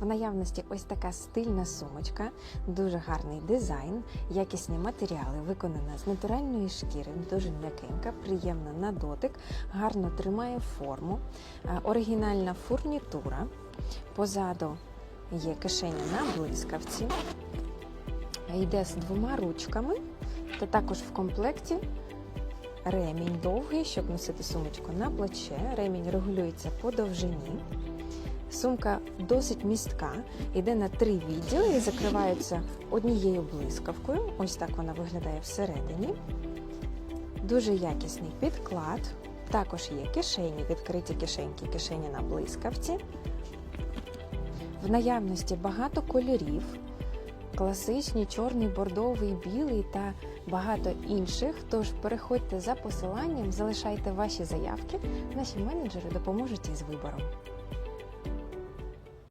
В наявності ось така стильна сумочка, дуже гарний дизайн, якісні матеріали, виконана з натуральної шкіри, дуже м'якенька, приємна на дотик, гарно тримає форму, Е, оригінальна фурнітура. Позаду є кишеня на блискавці, йде з двома ручками, та також в комплекті ремінь довгий, щоб носити сумочку на плече. Ремінь регулюється по довжині. Сумка досить містка, йде на три відділи і закривається однією блискавкою. Ось так вона виглядає всередині. Дуже якісний підклад. Також є кишені, відкриті кишеньки, кишені на блискавці. В наявності багато кольорів, класичні, чорний, бордовий, білий та багато інших. Тож переходьте за посиланням, залишайте ваші заявки. Наші менеджери допоможуть із вибором.